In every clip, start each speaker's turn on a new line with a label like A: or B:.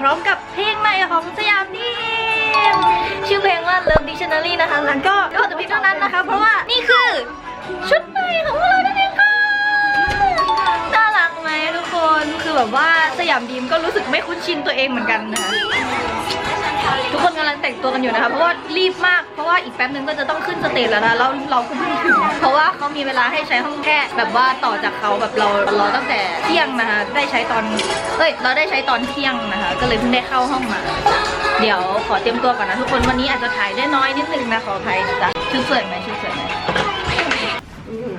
A: พร้อมกับเพลงใหม่ของสยามดีมชื่อเพลงว่า Love Dictionary นะคะแล้วก็ก็จะพิเท่านั้นนะคะ เพราะว่านี่คือชุดใหม่ของพวกเรานั่นเองค่ะน่ารักไหมทุกคนคือแบบว่าสยามดีมก็รู้สึกไม่คุ้นชินตัวเองเหมือนกันนะคะ ทุกคนกำลังแต่งตัวกันอยู่นะคะ เพราะว่ารีบมาก เพราะว่าอีกแป๊บนึงก็จะต้องขึ้นสเตจแล้วนะแล้วเราก็เพิ่งถึง เพราะว่าเขามีเวลาให้ใช้ห้องแค่แบบว่าต่อจากเขาแบบเราเราตั้งแต่เที่ยงนะคะ ได้ใช้ตอน เอ้ย เราได้ใช้ตอนเที่ยงนะคะ ก็เลยเพิ่งได้เข้าห้องมา เดี๋ยวขอเตรียมตัวก่อนนะทุกคน วันนี้อาจจะถ่ายได้น้อยนิดนึงนะขออภัยนะจ๊ะชุดสวยไหมชุดสวยไหม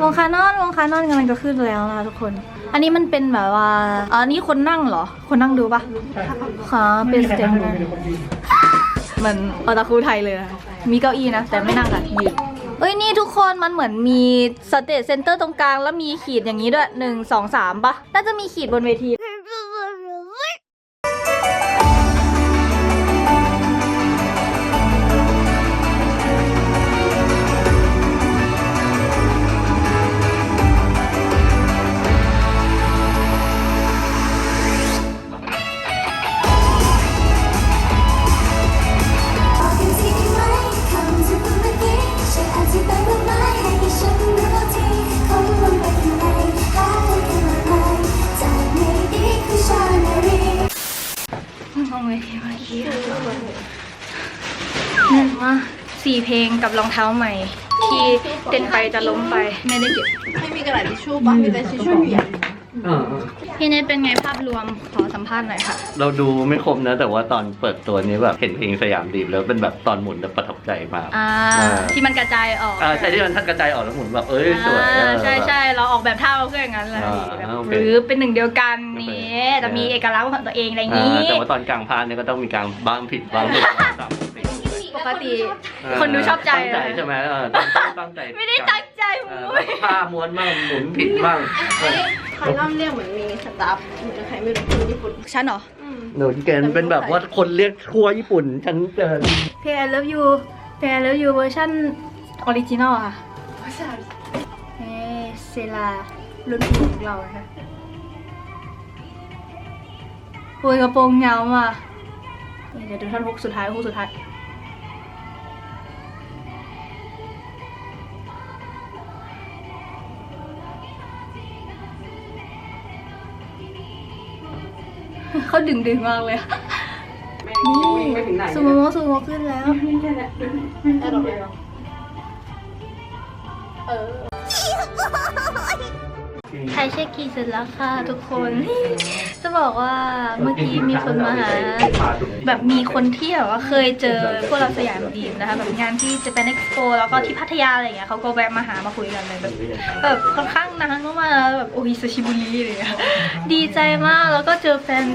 A: วงคานอนวงคานอนกำลังจะขึ้นแล้วนะคะทุกคน อันนี้มันเป็นแบบว่าอ๋ออันนี้คนนั่งเหรอ คนนั่งดูปะค่ะเป็นสเต็ปนะเห มือนออตาคูไทยเลยนะคะมีเก้าอี้นะ แต่ไม่นั่งค่ะยืนเอ้ยนี่ทุกคนมันเหมือนมีสเตจเซนเตอร์ตรงกลาง แล้วมีขีดอย่างนี้ด้วยหนึ่งสองสามปะน่าจะมีขีดบนเวที
B: กับรอ
A: งเท้าใหม่ ที่เต้นไปจะล้มไปไม่ได้เก็บ
C: ไม่มีกระดาษทิชชู่ปะมีแต่ทิชชู่เหรียญ
D: อ่า
A: พี่เนทเป็นไงภาพรวมขอสัมภาษณ์หน่อยค่ะ
D: เราดูไม่ครบนะ แต่ว่าตอนเปิดตัวนี้แบบเห็นเพลงสยามดีมแล้วเป็นแบบตอนหมุนแล้วประทับใจมาก
A: อ่า
D: อ่า
A: ที่มันกระจายออก
D: อ่าใช่ที่มันท่านกระจายออกแล้วหมุนแบบเอ้ยสวย
A: อ่า
D: เออ
A: ใช่ใช่เราออกแบบท่าเราเพื่ออย่างนั้นเลย
D: อ่า
A: แบบ
D: โอเค
A: หรือเป็นหนึ่งเดียวกันนี่
D: โอเค
A: จะมีเอกลักษณ์ของตัวเองอะไรอย่าง
D: อ่า
A: นี้
D: แต่ว่าตอนกลางพานเนี่ยก็ต้องมีการบ้างผิดบ้างถูกบ้างสับ
A: ปกติ คนดูชอบใจ
D: ตั้งใจ
A: เลย
D: ใช่ไหมเออตั้งตั้งตั้งใจ
A: ไม่ได้ตั้งใจ
D: เอ
A: มุ้
D: อยผ้าม้วนบ้างหมุนผิดบ้างเออ
C: ใครร่ำเรียกเหมือนมีสตาฟเหมือนใครไม่รู้คนญี่ปุ่น
A: ฉันเหรอ
D: หนูเกณฑ์เป็นแบบว่าคนเรียกทั่วญี่ปุ่นฉันเจอ
A: เพลง I Love You เพลง I Love You เวอร์ชันออริจินอลค่ะเฮ้เซลารุ่นพี่ของเรานะคะโอ้ยกระโปรงยาวมากนี่เดี๋ยวดูท่อนฮุกสุดท้ายฮุกสุดท้าย เขาดึงดึงๆมากเลยอะนี่ซูโมโมซูโมโมขึ้นแล้ว
C: ได้หรอได้หรอ
A: ไทยเช็คกีเสร็จแล้วค่ะทุกคน จะบอกว่าเมื่อกี้มีคนมาหา แบบมีคนที่แบบว่าเคยเจอพวกเราสยามดีมนะคะแบบงานที่ Japan Expo แล้วก็ที่พัทยาอะไรอย่างเงี้ยเขาก็แวะมาหามาคุยกันเลยแบบแบบค่อนข้างนานมากๆแล้วแบบโอ้ยซาชิบุรีอะไรอย่างเงี้ยดีใจมากแล้วก็เจอแฟน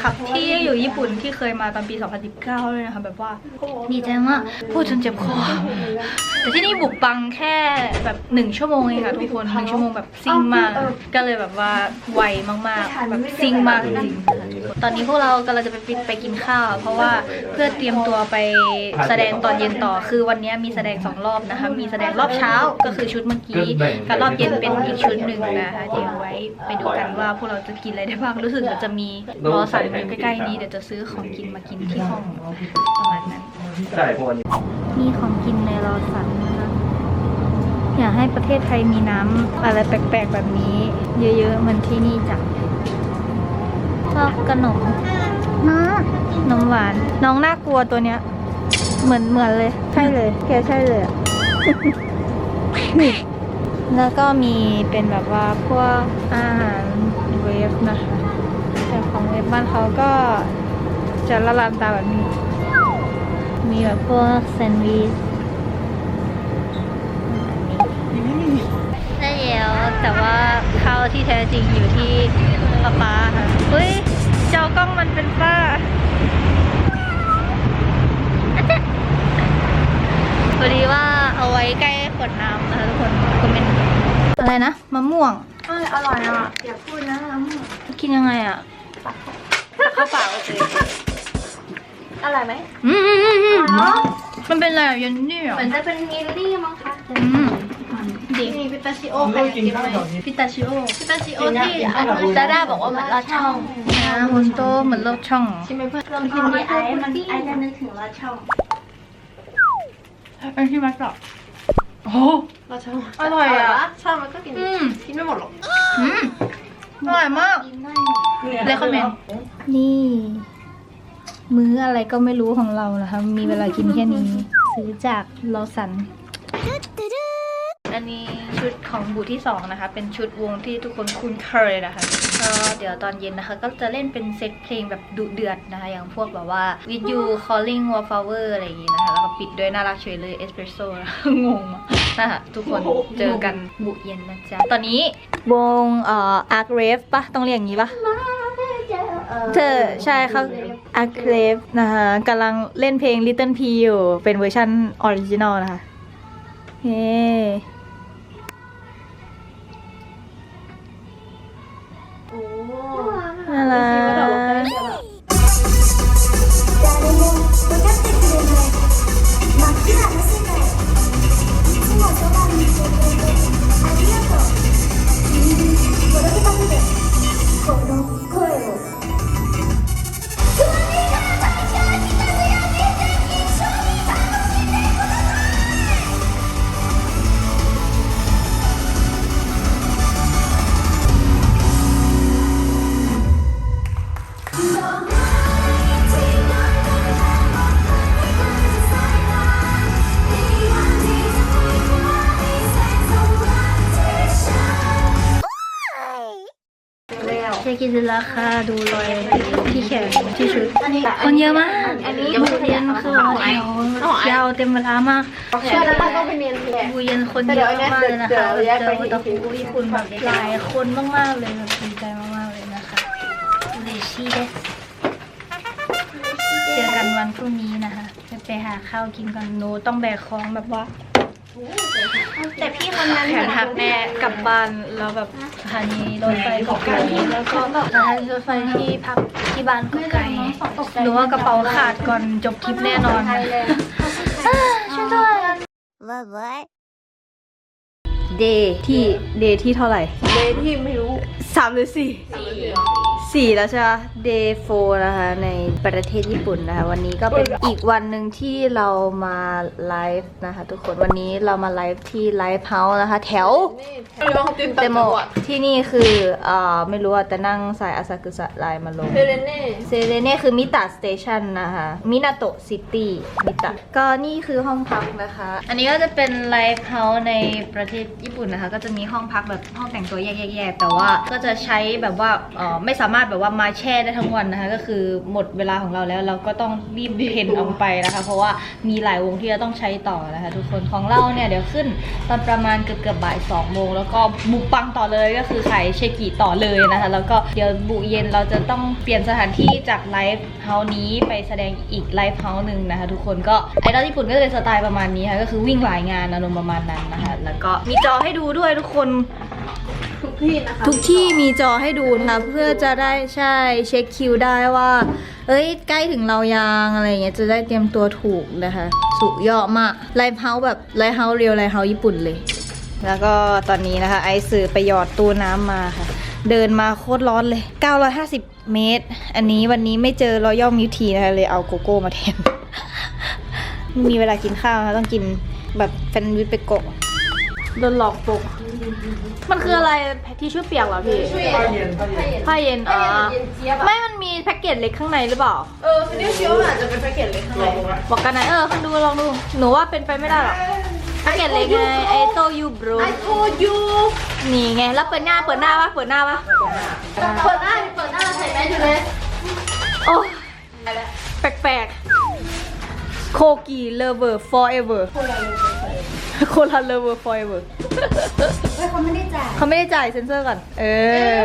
A: คลับที่อยู่ญี่ปุ่นที่เคยมาตอนปี 2019เลยนะคะแบบว่าดีใจมากพูดจนเจ็บคอแต่ที่นี่บุกบังแค่แบบหนึ่งชั่วโมงเองค่ะทุกคนหนึ่งชั่วโมงแบบซิ่งมากก็เลยแบบว่าไวมากๆแบบซิ่งมากจริงๆตอนนี้พวกเรากำลังจะไปปิดไปกินข้าว เพราะว่าเพื่อเตรียมตัวไปแสดงตอนเย็นต่อ คือวันนี้มีแสดงสองรอบนะคะ มีแสดงรอบเช้าก็คือชุดเมื่อกี้กับรอบเย็นเป็นอีกชุดหนึ่งนะคะเดี๋ยวไว้ไปดูกันว่าพวกเราจะกินอะไรได้บ้างรู้สึกว่าจะมีรอสันอยู่ใกล้ๆนี้เดี๋ยวจะซื้อของกินมากินที่ห้องประมาณนั้น
D: ใช่พวันนี้
A: มีของกินในรอสันนะคะอยากให้ประเทศไทยมีน้ำอะไรแปลกๆแบบนี้ เยอะๆเหมือนที่นี่จ้ะ ชอบขนมนะนมหวาน น้องน่ากลัวตัวเนี้ย เหมือนเหมือนเลย ใช่เลย แกใช่เลยอะแล้วก็มีเป็นแบบว่าพวกอาหารเวฟนะคะแต่ของเวฟบ้านเขาก็จะละลานตาแบบนี้ มีแบบพวกแซนด์วิชได้แล้วแต่ว่าข้าวที่แท้จริงอยู่ที่ป้าป้าค่ะเฮ้ย จอกล้องมันเป็นป้าอะเจ๊ะพอดีว่าเอาไว้ใกล้ขวดน้ำนะคะทุกคนคอมเมนต์อะไรนะมะม่วง
C: เอออร่อยอะอย่าพูดนะน้ำ
A: กินยังไงอะเข้าปากโอเค
C: อร่อยไหม
A: อืมอืมอืมอืมมันเป็นอะไรอะเยันนี่เหรอ
C: เหมือนจะเป็นมิลลี่มั้งคะ
A: อืม จริง
C: มีพิตาชิโอ
E: ผม
C: ใคร
E: ก็
C: อยาก
E: กิน
C: กิน
E: ข้า
C: ไห
E: ว
C: ม
E: แถวนี้
A: พิตาชิโอ
C: พิตาชิโอที่
A: ดาด้าบอกว่าเหมือนลอดช่องนะฮุนโตเหมือนลอดช่อง
C: ใช่ไหมเพื่อน
A: ลองกินดิไอ้มันไอ้จะนึกถึงลอดช่องเป็นที่มาสอบโอ้
C: เราชอบ
A: อร่อยอะ
C: ชอบมันก็กิน
A: อืม
C: กินไม่หมดหรอก
A: อืมอร่อยมากเลยคอมเมนต์นี่ มื้ออะไรก็ไม่รู้ของเรานะคะ มีเวลากินแค่นี้ ซื้อจากลอสันอั นี้ชุดของบูที่สองนะคะ เป็นชุดวงที่ทุกคนคุ้นเคยนะคะก็เดี๋ยวตอนเย็นนะคะ ก็จะเล่นเป็นเซตเพลงแบบดุเดือดนะคะ อย่างพวกแบบว่า with you calling wallflower อะไรอย่างงี้นะคะ แล้วก็ปิดด้วยน่ารักเฉยเลย espresso งงอะนะคะทุกคนเจอกันบุเย็นนะจ๊ะ ตอนนี้วงเอ่อ arc r a v ปะต้องเรียกอย่างงี้ปะเธอใช่เขาอาเคลฟนะคะกำลังเล่นเพลง Little P อยู่ เป็นเวอร์ชันออริจินอลนะคะเฮ้ น่ กินราคาดูรอยที่แขนที่ชุด คนเยอะมาก
C: อันนี้
A: บูเยนคือว่าแถวยาวเต็มเวลามาก
C: เชื่อแล้วก็ไปเรียนแหละ
A: บูเยนคนเยอะมากเลยนะคะเจอวัตถุญี่ปุ่นแบบหลายคนมากๆเลยแบบดีใจมากๆเลยนะคะเลชี่เดสเจอกันวันพรุ่งนี้นะคะจะไปหาข้าวกินกันโนต้องแบกของแบบว่า
C: แต่พี่คนนั้น
A: แขนหักแน่กลับบ้านแล้วแบบสถานีรถไฟก็ไกลแล้วก็สถานีรถไฟที่พักที่บ้านก็ไกลหรือว่ากระเป๋าขาดก่อนจบคลิปแน่นอนอ่าช่วยด้วยเดย์ที่เดย์ที่เท่าไหร่
C: เดย์ที่ไม่รู้
A: สามหรือสี่สี่ แล้วใช่ไหม day four นะคะ ในประเทศญี่ปุ่นนะคะ วันนี้ก็เป็นอีกวันหนึ่งที่เรามาไลฟ์นะคะ ทุกคนวันนี้เรามาไลฟ์ที่ไลฟ์เฮาส์นะคะ แถว
C: นี่ลองติน
A: เต
C: ตาม
A: โม
C: จังหวัด
A: ที่นี่คือเอ่อไม่รู้อะแต่นั่งสายอาซากุสะไลน์มาลง
C: เซเรเน่
A: เซเลเน่คือมิตะสเตชันนะคะมินาโตะซิตี้มิตะก็นี่คือห้องพักนะคะ อันนี้ก็จะเป็นไลฟ์เฮาส์ในประเทศญี่ปุ่นนะคะ ก็จะมีห้องพักแบบห้องแต่งตัวแยกๆๆแต่ว่าก็จะใช้แบบว่าเอ่อไม่สามารถแบบว่ามาแช่ได้ทั้งวันนะคะ ก็คือหมดเวลาของเราแล้วเราก็ต้องรีบเพ่นออกไปนะคะ เพราะว่ามีหลายวงที่เราต้องใช้ต่อนะคะทุกคนของเราเนี่ยเดี๋ยวขึ้นตอนประมาณเกือบเกือบบ่ายสองโมงแล้วก็บุกปังต่อเลยก็คือขายเชกิต่อเลยนะคะ แล้วก็เดี๋ยวบุเย็นเราจะต้องเปลี่ยนสถานที่จากไลฟ์เฮาส์นี้ไปแสดงอีกไลฟ์เฮาส์หนึ่งนะคะทุกคนก็ไอดอลญี่ปุ่นก็จะเป็นสไตล์ประมาณนี้ค่ะก็คือวิ่งหลายงานอารมณ์ประมาณนั้นนะคะ แล้วก็มีจอให้ดูด้วยทุกคน
C: ทุกที่นะคะ
A: ทุกที่มีจอให้ดูนะคะเพื่อจะได้ใช่เช็คคิวได้ว่า เอ้ยใกล้ถึงเรายังอะไรอย่างเงี้ยจะได้เตรียมตัวถูกนะคะ สุดยอดมากไลฟ์เฮาส์แบบไลฟ์เฮาส์เรียวไลฟ์เฮาส์ญี่ปุ่นเลย แล้วก็ตอนนี้นะคะ ไอซ์ซื้อไปหยอดตู้น้ำมาค่ะ เดินมาโคตรร้อนเลย 950 เมตร อันนี้วันนี้ไม่เจอรอยัลมิวทีนะคะเลยเอาโกโก้มาแทนไม่มีเวลากินข้าวนะคะต้องกินแบบแฟนด์วิชไปโกะโดนหลอกปก มันคืออะไรที่ช่วยเปียกเหรอพี่
C: ช่วย
E: ผ้าเย็นผ้าเย็น
A: ผ้าเย็นอะ
C: เย็นเจี๊ยบอะ
A: ไม่มันมีแพ็กเกจเล็กข้างในหรือเปล่า
C: เออฟินิชเชียวอาจจะเป็นแพ็กเกจเล็กข้างใน
A: บอกกันนะเออคุณดูลองดู หนูว่าเป็นไปไม่ได้หรอกแพ็กเกจเล็กไงไอโตยูบรู
C: I told you
A: นี่ไงแล้วเปิดหน้าเปิดหน้าปะเปิดหน้าปะ
C: เปิดหน้าดิเปิดหน้าใส่แมสอยู่เลย
A: โอ้ยแปลกๆโคกีเลเวอร์ forever โคลาเลเวอร์ forever
B: เฮ้ยเขาไม่ได้จ่าย
A: เขาไม่ได้จ่ายเซ็นเซอร์ก่อน เอ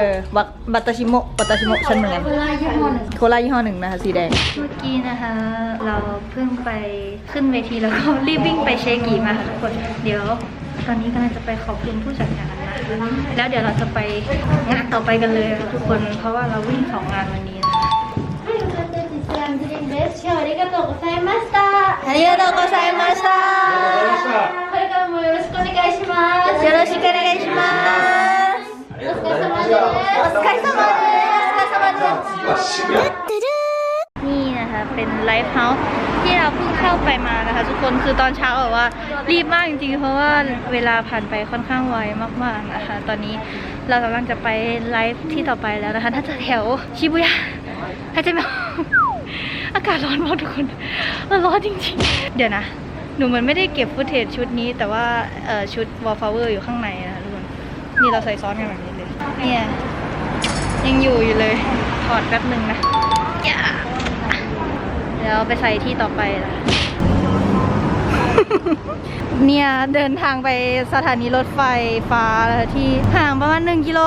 A: อ บัตบัตตาชิโมะบัตตาชิโมะฉันเหมือนกัน
B: เวลายี่ห้อหนึ่ง
A: โคลายี่ห้อหนึ่งนะคะ สีแดง เมื่อกี้นะคะ เราเพิ่งไปขึ้นเวทีแล้วก็รีบวิ่งไปเชกีมาค่ะทุกคน เดี๋ยวตอนนี้กำลังจะไปขอบคุณผู้จัดงานนะคะแล้วเดี๋ยวเราจะไปงานต่อไปกันเลยค่ะทุกคน เพราะว่าเราวิ่งสองงานวันนี้ นะคะ
B: ありがとうございました。
A: ありがとうございました
B: これからもよろしくお願いします。
A: よろしくお願いしますお疲れ様ですお疲れ様ですนี่นะคะเป็นไลฟ์เฮาส์ที่เราเพิ่งเข้าไปมานะคะ ทุกคนคือตอนเช้าแบบว่า รีบมากจริงๆ เพราะว่าเวลาผ่านไปค่อนข้างไวมากๆนะคะ ตอนนี้เรากำลังจะไปไลฟ์ที่ต่อไปแล้วนะคะน่าจะแถวชิบุย่าหายใจไม่ อากาศร้อนมากทุกคนมันร้อนจริงๆ เดี๋ยวนะ หนูมันไม่ได้เก็บฟุตเทจชุดนี้ แต่ว่าชุดวอลฟลเวอร์อยู่ข้างในนะทุกคน นี่เราใส่ซ้อนกันแบบนี้เลย เนี่ย ยังอยู่อยู่เลย ถอดแป๊บหนึ่งนะเดี๋ยวไปใส่ที่ต่อไปละเนี่ย เดินทางไปสถานีรถไฟฟ้าที่ห่างประมาณ1กิโล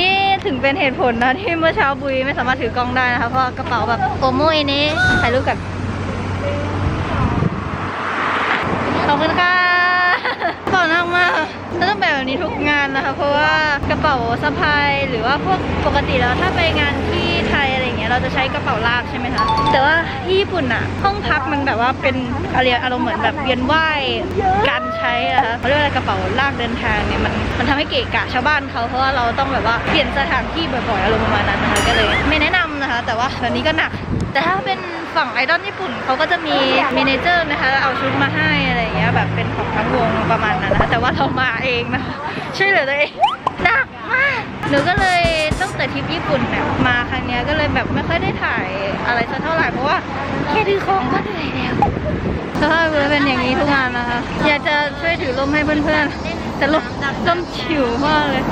A: นี่ถึงเป็นเหตุผลนะที่เมื่อเช้าบุยไม่สามารถถือกล้องได้นะคะเพราะกระเป๋าแบบโอโมยนี้ถ่ายรูปกันขอบคุณค่ะกระเป๋าน่ารักมากฉันต้องแบบนี้ทุกงานนะคะ เพราะว่ากระเป๋าสะพายหรือว่าพวกปกติแล้วถ้าไปงานที่ไทย งเงี้ยเราจะใช้กระเป๋าลากใช่ไหมคะแต่ว่าที่ญี่ปุ่นอะห้องพักมันแบบว่าเป็นอะไรอารมณ์เหมือนแบบเวียนว่ายการใช้นะคะเขาเรียกอะไรกระเป๋าลากเดินทางเนี่ยมันมันทำให้เกะกะชาวบ้านเขาเพราะว่าเราต้องแบบว่าเปลี่ยนสถานที่บ่อยๆอารมณ์ประมาณนั้นนะคะก็เลยไม่แนะนำนะคะ แต่ว่าแบบนี้ก็หนัก แต่ถ้าเป็นฝั่งไอดอลญี่ปุ่นเขาก็จะมีเมนเจอร์นะคะเอาชุดมาให้อะไรเงี้ยแบบเป็นของทั้งวงประมาณนั้นนะคะแต่ว่าเรามาเองนะคะช่วยเหลือตัวเองหนักมากหนูก็เลย แต่ทริปญี่ปุ่นเนี่ยมาครั้งเนี้ยก็เลยแบบไม่ค่อยได้ถ่ายอะไรสักเท่าไหร่เพราะว่าแค่ถือของก็เหนื่อยแล้วสภาพคือเป็นอย่างนี้ทุกงานนะคะ อยากจะช่วยถือลมให้เพื่อนๆแต่ลมลมฉิวมากเลย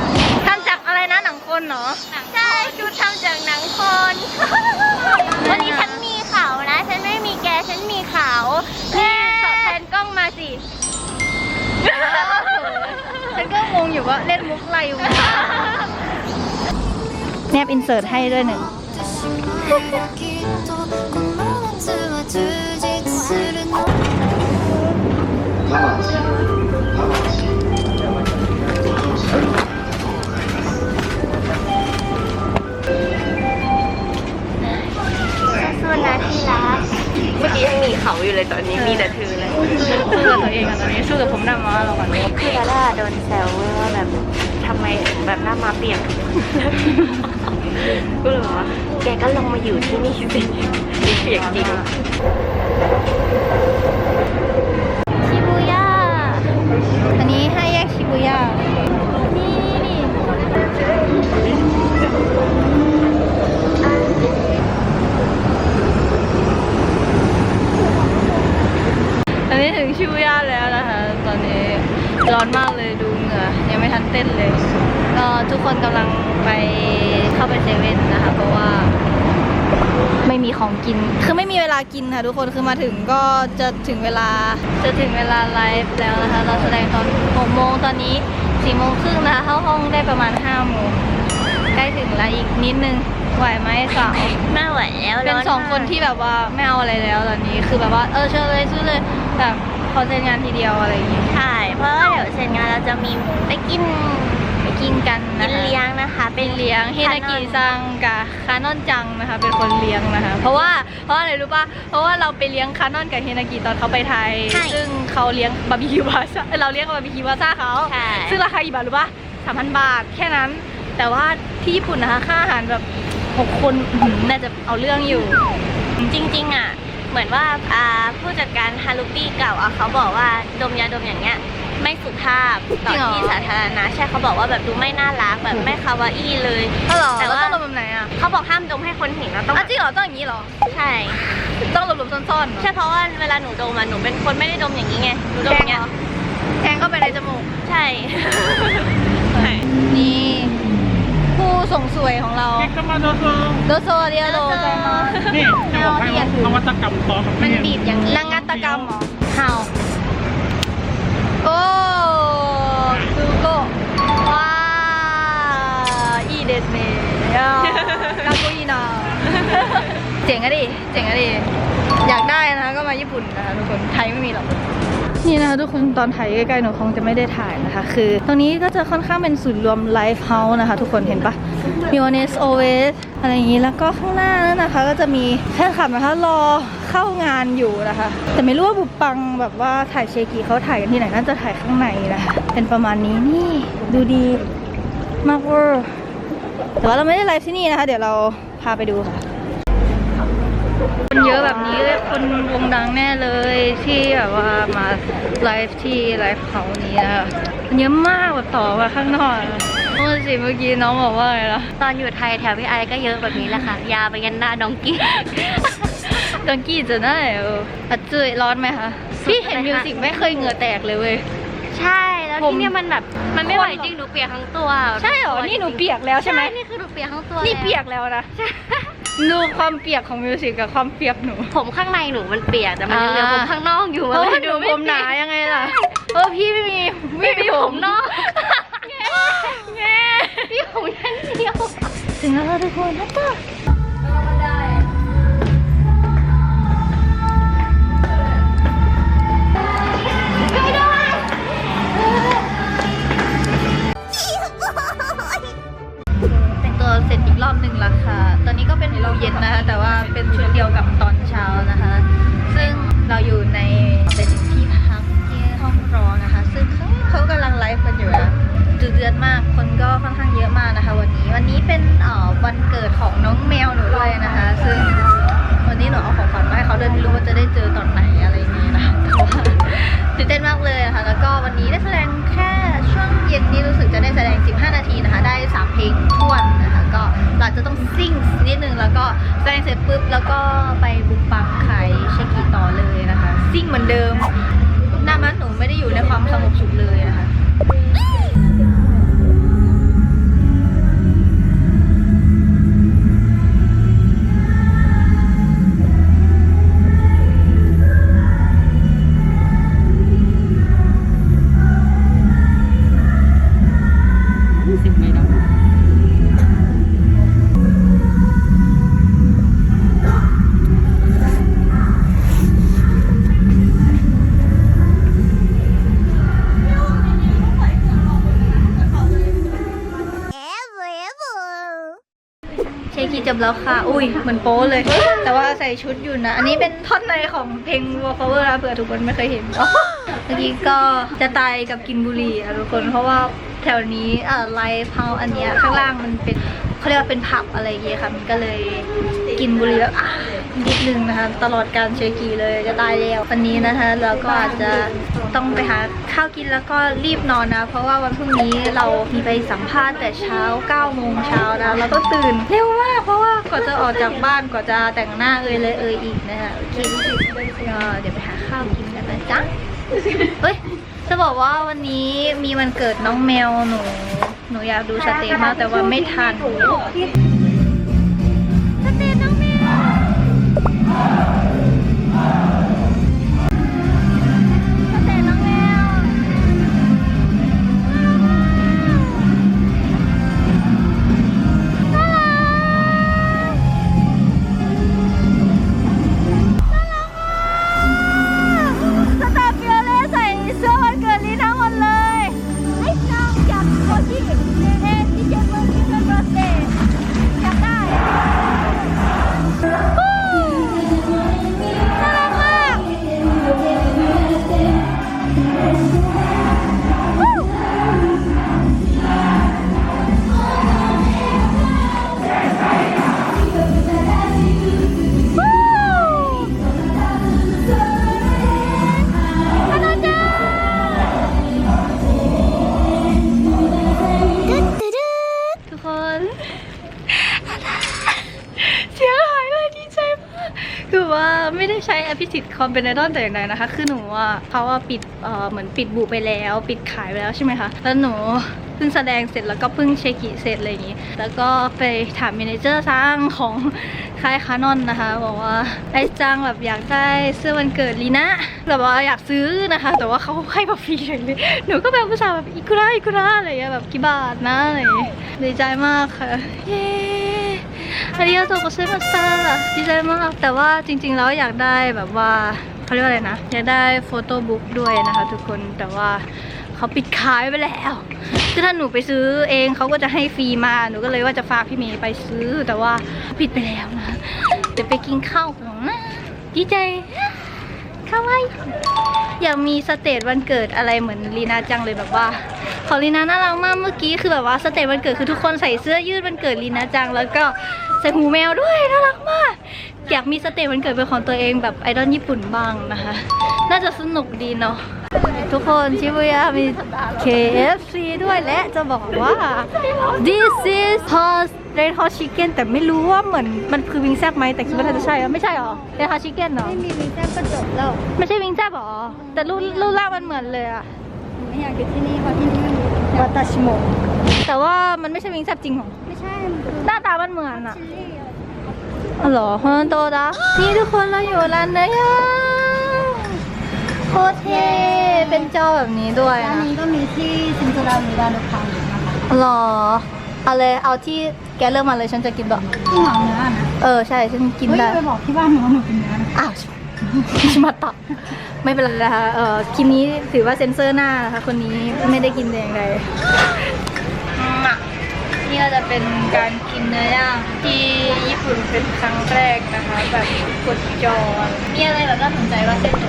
A: ทำจากอะไรนะหนังคนเหรอ
C: ใช่ชุดทำจากหนังคนวันนี้ฉันมีเขานะ ฉันไม่มีแกฉันมีเขา
A: นี่ตอบแทนกล้องมาสิฉันก็งงอยู่ว่าเล่นมุกอะไรอยู่ แนบอินเสิร์ตให้ด้วยหนึ่ง
C: สู้นะที่รักเมื่อกี้ยัมีเขาอยู่เลยตอนนี้มีแต่เธอเลย
A: บตอนนี้สู้กับผมหน้ามาเราก่อน
C: คือลาล่าโดนแซวว่าแบบทำไมแบบหน้ามาเปลี่ยน ก็เลยบอกว่าแกก็ลองมาอยู่ที่นี่สิเปียกจริง
A: ชิบูย่า อันนี้ให้แยกชิบูย่า นี่นี่อันนี้ถึงชิบูย่าแล้วนะคะตอนนี้ ร้อนมากเลยดูเหงื่อยังไม่ทันเต้นเลย ก็ทุกคนกำลังไปเข้าไปเซเว่นนะคะ เพราะว่า ไม่มีของกิน คือไม่มีเวลากินค่ะทุกคนคือมาถึงก็จะถึงเวลาจะถึงเวลาไลฟ์แล้วนะคะ เราแสดงตอน6โมงตอนนี้4โมงครึ่งนะคะเข้าห้องได้ประมาณ5โมงใกล้ถึงแล้วอีกนิดนึงไหวไหมสาว
C: ไม่ไหวแล้ว
A: เป็นสองคนที่แบบว่าไม่เอาอะไรแล้วตอนนี้คือแบบว่าเออเชิญเลยซื้อเลยแบบ ขอเซ็นงานทีเดียวอะไรอย่างงี้
C: ใช่เพราะว่าเดี๋ยวเสร็จงานเราจะมีไปกิน
A: ไปกินกัน
C: กิ
A: นะ
C: น
A: คะ
C: เลี้ยงนะคะ
A: เป็นเลี้ยงเฮนากิซังกับคานอนจังนะคะ เป็นคนเลี้ยงนะคะ เพราะว่าเพราะอะไรรู้ป่ะเพราะว่าเราไปเลี้ยงคานอนกับเฮนากิตอนเขาไปไทย
C: ใช่
A: ซึ่งเขาเลี้ยงบาร์บีคิวบาซ่าเราเลี้ยงบาร์บีคิวบาซ่าเขา
C: ใช่
A: ซึ่งราคากี่บาทรู้ป่ะสามพันบาทแค่นั้น แต่ว่าที่ญี่ปุ่นนะคะค่าอาหารแบบหกคนอื้อหือน่าจะเอาเรื่องอยู่
C: จริงๆอะ เหมือนว่าอ่าผู้จัดการฮารุปี้เก่าอะเขาบอกว่าดมยาดมอย่างเงี้ยไม่สุภาพต่อ
A: จริงเหรอ
C: ที่สาธารณะใช่เขาบอกว่าแบบดูไม่น่ารักแบบไม่คาวาอี้เลย
A: ก็หรอ
C: แต่
A: แล้ว
C: ว่า
A: ต้องลมแบบไหนอะ
C: เขาบอกห้ามดมให้คนเห็นแล้วต้อง
A: อะจริงเหรอต้องอย่างนี้เหรอ
C: ใช่
A: ต้องหลบๆซ่อนๆเหรอ
C: ใช่เพราะว่าเวลาหนูดมอะหนูเป็นคนไม่ได้ดมอย่างนี้ไงหนูดมอย่างเงี้ย
A: แทงเข้าไปในจมูก
C: ใช่
A: นี่ ผู้ส่งสวยของเรา
E: เด็มาโด
A: โซโดโซเดียโดใจน
E: นี่จะบอกให้ว่านวัตกรรมซอ
C: มันบีบอย่างนี้
A: นวัตกรรมเหรอเห่าโอ้ดูโกว้าอีเดสเนียกากุยนาเจ๋งอะดิเจ๋งอะดิอยากได้นะก็มาญี่ปุ่นนะทุกคนไทยไม่มีหรอก นี่นะคะทุกคนตอนถ่ายใกล้ๆหนูคงจะไม่ได้ถ่ายนะคะ คือ ตรงนี้ก็จะค่อนข้างเป็นศูนย์รวมไลฟ์เฮาส์นะคะ ทุกคนเห็นปะมีว n น s โอเวสอะไรอย่างนี้แล้วก็ข้างหน้านั่นนะคะ ก็จะมีแฟนคลับนะคะรอเข้างานอยู่นะคะ แต่ไม่รู้ว่าบุปปังแบบว่าถ่ายเชกีเขาถ่ายกันที่ไหนน่าจะถ่ายข้างในนะคะเป็นประมาณนี้นี่ดูดีมากเวอร์แต่ว่าเราไม่ได้ไลฟ์ที่นี่นะคะ เดี๋ยวเราพาไปดูค่ะ คนเยอะแบบนี้คนวงดังแน่เลยที่แบบว่ามาไลฟ์ที่ไลฟ์เขานี้นะคะคนเยอะมากแบบต่อมาข้างนอกอะเมื่อสิเมื่อกี้น้องบอกว่าอะไรนะ
C: ตอนอยู่ไทยแถวพี่ไอก็เยอะแบบนี้แหละค่ะ ยาวไปยันหน้าดองกี้
A: ดองกี้จะได้เอออัดเจยร้อนไหมคะ
C: สุด
A: พี่เห็น
C: เลยค่ะ
A: มิวสิกไม่เคยเหงื่อแตกเลยเว้ย
C: ใช่แล้ว
A: ผม
C: ที่เนี่ยมันแบบมันไม่ไหวจริงหนูเปียกทั้งตัว
A: ใช่เหรอนี่หนูเปียกแล้วใช่ไหม
C: นี่คือหนูเปียกทั้งตัว
A: นี่
C: แล้ว
A: เปียกแล้วนะ ดูความเปียกของมิวสิกกับความเปียกหนู
C: ผมข้างในหนูมันเปียกแต่มันยังเหลือผมข้างนอกอยู่
A: เพราะว่า
C: เลย
A: หนู
C: ไผ
A: มหนายังไงล่ะ เออพี่ไม่มี
C: ไม่มีผมนอก
A: แง่
C: พี่ผมยันเดียว
A: ถึงแล้วค่ะทุกคนฮัตเตอร์ เสร็จอีกรอบหนึ่งล้วค่ะ ตอนนี้ก็เป็นเราเย็นนะคะ แต่ว่าเป็นชุดเดียวกับตอนเช้านะคะ ซึ่งเราอยู่ในเป็นที่พักที่ห้องรอนะคะ ซึ่งเขาเขากำลังไลฟ์กันอยู่นะดูเดือดมาก คนก็ค่อนข้างเยอะมากนะคะ วันนี้ วันนี้เป็นเอ่อวันเกิดของน้องแมวหนูด้วยนะคะ ซึ่งวันนี้หนูเอาของขวัญมาให้เขาเด้วยไม่รู้ว่าจะได้เจอตอนไหนอะไรอย่างนี้นะแต่ว่า ตื่นเต้นมากเลยนะคะแล้วก็วันนี้ได้แสดงแค่ช่วงเย็นนี้รู้สึกจะได้แสดง 15 นาทีนะคะ ได้ 3 เพลงท่วนนะคะ ก็เราจะต้องซิ่งนิดนึงแล้วก็แสดงเสร็จปุ๊บแล้วก็ไปบุกปังขายเชคกีต่อเลยนะคะ ซิ่งเหมือนเดิมหน้ามันหนูไม่ได้อยู่ในความสงบสุขเลยนะคะ แล้วค่ะ อุ้ยเหมือนโป๊เลย แต่ว่าใส่ชุดอยู่นะ อันนี้เป็นท่อนในของเพลง War Cover นะเผื่อทุกคนไม่เคยเห็น เมื่อกี้ก็จะตายกับกินบุหรี่อะทุกคน เพราะว่าแถวนี้เอ่อไลฟ์เฮาอันเนี้ยข้างล่างมันเป็นเขาเรียกว่าเป็นผับอะไรเงี้ยค่ะ มันก็เลยกินบุหรี่แล้ว นิดนึงนะคะ ตลอดการเชคกีเลยจะตายแล้ววันนี้นะคะเราก็อาจจะต้องไปหาข้าวกินแล้วก็รีบนอนนะ เพราะว่าวันพรุ่งนี้เรามีไปสัมภาษณ์แต่เช้า9โมงเช้านะเราก็ตื่นเร็วมากเพราะว่ากว่าจะออกจากบ้านกว่าจะแต่งหน้าเอยเลยเอยอีกนะคะโอเคก็เดี๋ยวไปหาข้าวกินกันนะจ๊ะเฮ้ยจะบอกว่าวันนี้มีวันเกิดน้องแมวหนู หนูอยากดูสเตจมากแต่ว่าไม่ทัน อภิสิทธิ์คอมเป็นไอดอลแต่อย่างใดนะคะ คือหนูอะเขาว่าปิดเอ่อเหมือนปิดบูไปแล้ว ปิดขายไปแล้วใช่ไหมคะ แล้วหนูเพิ่งแสดงเสร็จแล้วก็เพิ่งเช็คกิเสร็จอะไรอย่างนี้ แล้วก็ไปถามเมเนเจอร์สร้างของค่ายคานอนนะคะ บอกว่าไอ้จังแบบอยากได้เสื้อวันเกิดลีนะแบบว่าอยากซื้อนะคะ แต่ว่าเขาให้มาฟรีเลยหนูก็แบบภาษาแบบอิกุระอิกุระอะไรอย่างเงี้ยแบบกี่บาทนะอะไรอย่างงี้ดีใจมากค่ะเย้ อาริยาโตโกเซมาสตาดีใจมาก แต่ว่าจริง ๆ แล้วอยากได้แบบว่าเขาเรียกว่าอะไรนะ อยากได้โฟโต้บุ๊กด้วยนะคะทุกคน แต่ว่าเขาปิดขายไปแล้ว คือถ้าหนูไปซื้อเองเขาก็จะให้ฟรีมา หนูก็เลยว่าจะฝากพี่เมย์ไปซื้อ แต่ว่าปิดไปแล้วนะ เดี๋ยวไปกินข้าวของนะ ดีใจคาวายอยากมีสเตจวันเกิดอะไรเหมือนลีนาจังเลยแบบว่า ของลีนาน่ารักมากเมื่อกี้คือแบบว่าสเตจวันเกิดคือทุกคนใส่เสื้อยืดวันเกิดลีนาจัง แล้วก็ใส่หูแมวด้วยน่ารักมาก อยากมีสเตจวันเกิดเป็นของตัวเองแบบไอดอลญี่ปุ่นบ้างนะคะ น่าจะสนุกดีเนาะทุกคนชิบุยะมี KFC ด้วยและจะบอกว่า this is hot red hot chicken แต่ไม่รู้ว่าเหมือนมันคือวิงแซบไหมแต่คิดว่าน่าจะใช่อะไม่ใช่หรอ red hot chicken เหรอ
B: ไม่มีวีซ่าก็จบแล้ว
A: ไม่ใช่วิงแซบหรอ แต่รูปรูปร่างมันเหมือนเลยอะ
B: ไม่อยากอยู่ที่นี่เพราะที่นี่ไม่มีวัตชิโม
A: แต่ว่ามันไม่ใช่วิงแซบจริงหรอ
B: ไม่ใช่มันคือ
A: หน้าตามันเหมือนอะ
B: ชิลลี่อะไร
A: อ๋อเหรอฮอนโตดะนี่ทุกคนเราอยู่ร้านเนื้อย่างโคตรเท่เป็นจอแบบนี้ด้วย
B: ร้าน
A: นะ
B: นี้ก็มีที่ซินซูรามิราโดคังนะคะ
A: หรอเอาเลยเอาที่แกเริ่มมาเลยฉันจะกินแบบ
B: ที่หอมเนื้อนะ
A: เออใช่ฉันกิน
B: เฮ้ย
A: ได้
B: ไปบอกที่บ้านหนูว่าหนูกินเนื้อนะ
A: อ้าวชิมาตะ ไม่เป็นไรนะคะเออคลิปนี้ถือว่าเซ็นเซอร์หน้านะคะคนนี้ไม่ได้กินแต่อย่างใดนี่ก็จะเป็นการกินเนื้อย่างที่ญี่ปุ่นเป็นครั้งแรกนะคะ แบบกดจอมีอะไรแบบน่าสนใจว่าเส้นหนู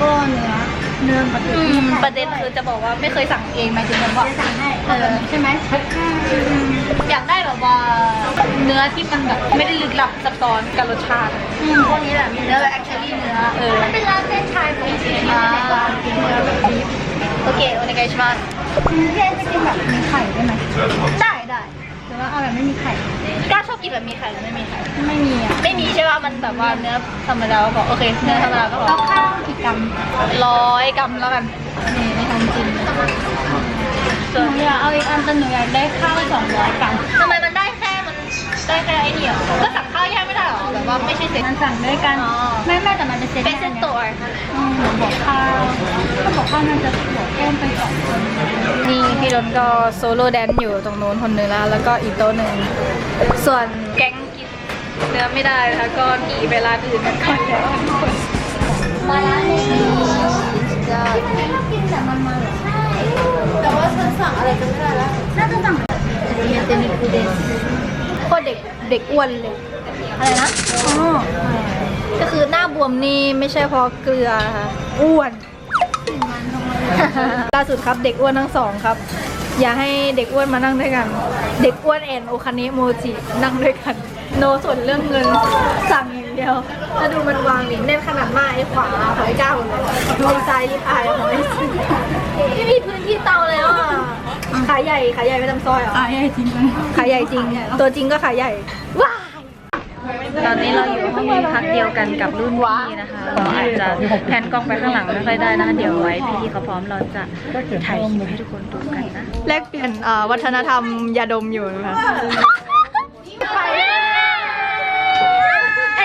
B: ก็เนื้อ เนื้อปกติ
A: อืมประเด็นคือจะบอกว่าไม่เคยสั่งเองหมายถึงแบบว่า
B: สั่งให้เอาแบบนี้ใช่ไหม
A: อยากได้แบบว่าเนื้อที่มันแบบไม่ได้ลึกลับซับซ้อนกับรสชาติ
B: อืมพวกนี้แหละมี
A: เนื้
B: เนื้
A: อ
B: อ
A: แบ
B: แบบบ
A: แอคชั่นเนื้อเออ
B: มันเป็นร้านเส้นชายปกติ
A: อ่า
B: กินเนื้อแบบบีฟ
A: โอเคโอเนกายชิมัส
B: พี่เอจะกินแบบมีไข่ได้ไหม
A: ได้ ได้
B: หรือว่าเอาแบบไม่มีไข่
A: กล้าชอบกินแบบมีไข่หรือไม่มีไข่
B: ไม่มีอะ
A: ไม่มีใช่ป่ะ มันแบบว่าเนื้อธรรมดาก็พอโอเค เนื้อธรรมดาก็พอ
B: เอาข้าวกี่กรัม
A: ร้อยกรัมแล้วกัน
B: นี่ในทางจริงห
A: ส่วน
B: นูอยากเอาอีกอันแต่หนูอยากได้ข้าวสองร้อยกรัม
A: ทำไมมันได้แค่ มันได้แค่ไอ้นี่เหรอก็สั่งข้าวแยกไม่ได้เหรอแบบว่าไม่ใช่เซ็ต
B: มันสั่งด้วยกัน
A: อ๋อ
B: แม่แม่แต่มันเป็นเซ็ต
A: เป็นเซ็ตตัว
B: อืมหนูบอกข้าวก็บอกข้าวมันจะบวกเพิ่มไปสองคน
A: นี่ พี่ดนก็โซโล่แดนซ์อยู่ตรงนู้นคนหนึงแล้วแล้วก็อีกโต๊ะหนึ่ง ส่วนแก๊งกินเนื้อไม่ได้นะคะก็หนีไปร้านอื่นกันก่อนแล้วทุกคน
B: มาร้านนี้
A: จะ
B: ไม่ชอบกินแต่มันมาเหรอใช่แต่ว่าฉันสั่งอะไรจะไม่ได้แล้วน่าจะสั่งเรียนเตนิคูเดส
A: โคตรเด็กเด็กอ้วนเลยอะไรนะ
B: อ๋อ
A: ก็คือหน้าบวมนี่ไม่ใช่เพราะเกลือนะคะอ้วน ล่าสุดครับเด็กอ้วนทั้งสองครับ อย่าให้เด็กอ้วนมานั่งด้วยกัน เด็กอ้วนแอนโอคาเนะโมจินั่งด้วยกัน โนส่วนเรื่องเงินสั่งอย่างเดียวแล้วดูมันวางนี่แน่นขนาดมากไอ้ขวาหอยก้าวเลยดูซ้ายริบอายหอยไม่มีพื้นที่เตาแล้วอะขาใหญ่ขาใหญ่ไม่ทำซอยเหรอ
B: อะใหญ่จริงเลย
A: ขาใหญ่จริง ตัวจริงก็ขาใหญ่ว้าย ตอนนี้เราอยู่ห้องพักเดียวกันกับรุ่นพี่นะคะ เราอาจจะแพนกล้องไปข้างหลังไม่ค่อยได้นะคะเดี๋ยวไว้พี่ๆเขาพร้อมเราจะถ่ายคลิปให้ทุกคนดูกันนะแลกเปลี่ยนวัฒนธรรมยาดมอยู่นะคะ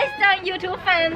A: I saw YouTube fans